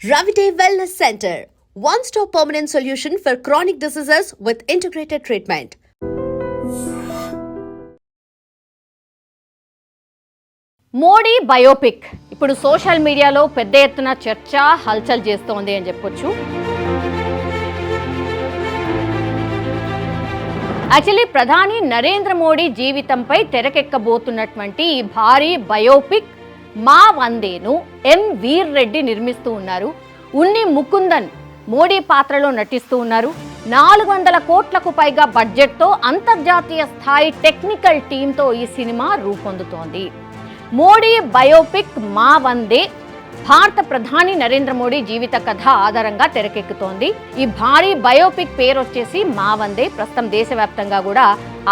Ravide Wellness Center, one stop permanent solution for chronic diseases with integrated treatment. Modi biopic ఇప్పుడు social మీడియాలో పెద్ద ఎత్తున చర్చ హల్చల్ చేస్తోంది అని చెప్పొచ్చు యాక్చువల్లీ ప్రధాని నరేంద్ర మోడీ జీవితంపై తెరకెక్కబోతున్నటువంటి ఈ భారీ బయోపిక్ మా వందేను ఎం వీర్ రెడ్డి నిర్మిస్తూ ఉన్నారు. ఉన్ని ముకుందన్ మోడీ పాత్రలో నటిస్తూ ఉన్నారు. నాలుగు వందల కోట్లకు పైగా బడ్జెట్తో అంతర్జాతీయ స్థాయి టెక్నికల్ టీంతో ఈ సినిమా రూపొందుతోంది. మోడీ బయోపిక్ మా వందే భారత ప్రధాని నరేంద్ర మోడీ జీవిత కథ ఆధారంగా తెరకెక్కుతోంది. ఈ భారీ బయోపిక్ పేరు వచ్చేసి మా వందే. ప్రస్తుతం దేశవ్యాప్తంగా కూడా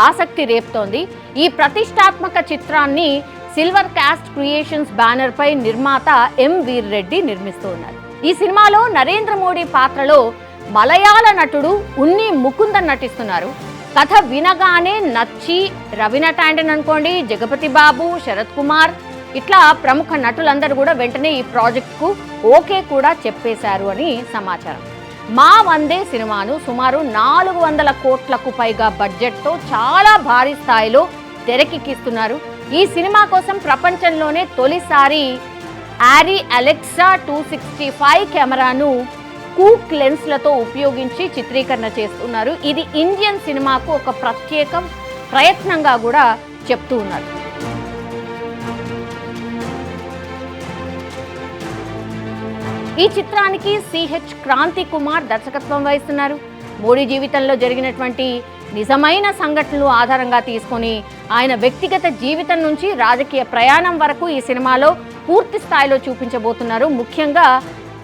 ఆసక్తి రేపుతోంది. ఈ ప్రతిష్టాత్మక చిత్రాన్ని సిల్వర్ క్యాస్ట్ క్రియేషన్స్ బ్యానర్ పై నిర్మాత ఎం వీర్ రెడ్డి నిర్మిస్తూ ఉన్నారు ఈ సినిమాలో నరేంద్ర మోడీ పాత్రలో మలయాళ నటుడు ఉన్ని ముకుందన్ నటిస్తున్నారు. కథ వినగానే నచ్చి రవీనా టాండన్ అనుకోండి జగపతి బాబు శరత్ కుమార్ ఇట్లా ప్రముఖ నటులందరూ కూడా వెంటనే ఈ ప్రాజెక్ట్కు ఓకే కూడా చెప్పేశారు అని సమాచారం. మా వందే సినిమాను సుమారు నాలుగు వందల కోట్లకు పైగా బడ్జెట్తో చాలా భారీ స్థాయిలో తెరకెక్కిస్తున్నారు. ఈ సినిమా కోసం ప్రపంచంలోనే తొలిసారి ARRI Alexa two sixty five కెమెరాను కూక్ లెన్స్లతో ఉపయోగించి చిత్రీకరణ చేస్తున్నారు. ఇది ఇండియన్ సినిమాకు ఒక ప్రత్యేక ప్రయత్నంగా కూడా చెప్తూ ఉన్నారు. ఈ చిత్రానికి సిహెచ్ క్రాంతి కుమార్ దర్శకత్వం వహిస్తున్నారు. మోడీ జీవితంలో జరిగినటువంటి నిజమైన సంఘటనలు ఆధారంగా తీసుకొని ఆయన వ్యక్తిగత జీవితం నుంచి రాజకీయ ప్రయాణం వరకు ఈ సినిమాలో పూర్తి స్థాయిలో చూపించబోతున్నారు. ముఖ్యంగా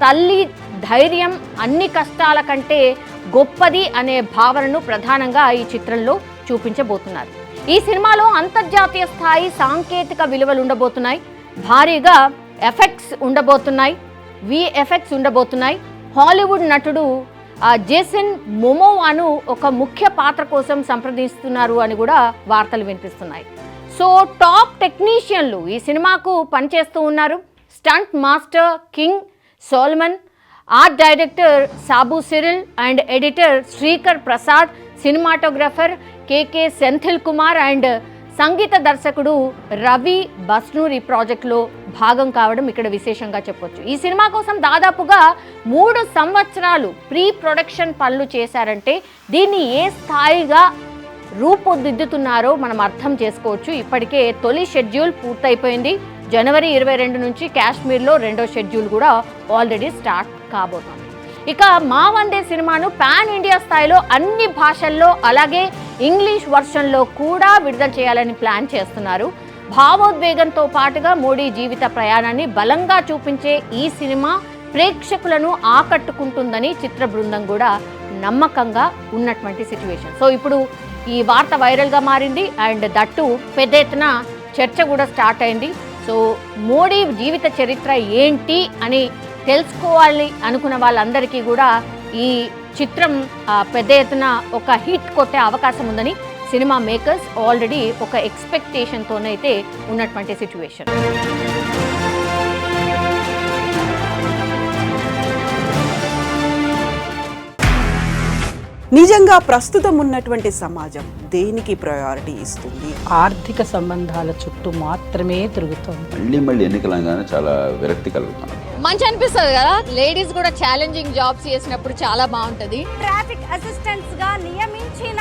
తల్లి ధైర్యం అన్ని కష్టాల కంటే గొప్పది అనే భావనను ప్రధానంగా ఈ చిత్రంలో చూపించబోతున్నారు. ఈ సినిమాలో అంతర్జాతీయ స్థాయి సాంకేతిక విలువలు ఉండబోతున్నాయి. భారీగా ఎఫెక్ట్స్ ఉండబోతున్నాయి. విఎఫెక్ట్స్ ఉండబోతున్నాయి. హాలీవుడ్ నటుడు జేసన్ మొమోవాను ఒక ముఖ్య పాత్ర కోసం సంప్రదిస్తున్నారు అని కూడా వార్తలు వినిపిస్తున్నాయి. సో టాప్ టెక్నీషియన్లు ఈ సినిమాకు పనిచేస్తూ ఉన్నారు. Stunt master King Solomon art director Sabu Cyril and editor Sreekar Prasad cinematographer K K Senthil Kumar and సంగీత దర్శకుడు రవి బస్నూర్ ఈ ప్రాజెక్టులో భాగం కావడం ఇక్కడ విశేషంగా చెప్పొచ్చు. ఈ సినిమా కోసం దాదాపుగా మూడు సంవత్సరాలు ప్రీ ప్రొడక్షన్ పనులు చేశారంటే దీన్ని ఏ స్థాయిగా రూపుదిద్దుతున్నారో మనం అర్థం చేసుకోవచ్చు. ఇప్పటికే తొలి షెడ్యూల్ పూర్తయిపోయింది. జనవరి ఇరవై రెండు నుంచి కాశ్మీర్లో రెండో షెడ్యూల్ కూడా ఆల్రెడీ స్టార్ట్ కాబోతోంది. ఇక మా వందే సినిమాను పాన్ ఇండియా స్థాయిలో అన్ని భాషల్లో అలాగే ఇంగ్లీష్ వర్షన్లో కూడా విడుదల చేయాలని ప్లాన్ చేస్తున్నారు. భావోద్వేగంతో పాటుగా మోడీ జీవిత ప్రయాణాన్ని బలంగా చూపించే ఈ సినిమా ప్రేక్షకులను ఆకట్టుకుంటుందని చిత్ర బృందం కూడా నమ్మకంగా ఉన్నటువంటి సిచ్యువేషన్. సో ఇప్పుడు ఈ వార్త వైరల్గా మారింది. అండ్ దట్టు పెద్ద ఎత్తున చర్చ కూడా స్టార్ట్ అయింది. సో మోడీ జీవిత చరిత్ర ఏంటి అని తెలుసుకోవాలి అనుకున్న వాళ్ళందరికీ కూడా ఈ చిత్రం పెద్ద ఎత్తున ఒక హిట్ కొట్టే అవకాశం ఉందని సినిమా మేకర్స్ ఆల్రెడీ ఒక ఎక్స్పెక్టేషన్తోనైతే ఉన్నటువంటి సిచ్యువేషన్ నిజంగా ప్రస్తుతం ఉన్నటువంటి సమాజం దేనికి ప్రయారిటీ ఇస్తుంది? ఆర్థిక సంబంధాల చుట్టూ మాత్రమే తిరుగుతోంది. మళ్ళీ మళ్ళీ ఎన్నికలంగానే చాలా విరక్తి కలుగుతాను మంచి అనిపిస్తుంది కదా? లేడీస్ కూడా ఛాలెంజింగ్ జాబ్స్ చేసినప్పుడు చాలా బాగుంటది. ట్రాఫిక్ అసిస్టెంట్స్గా నియమించిన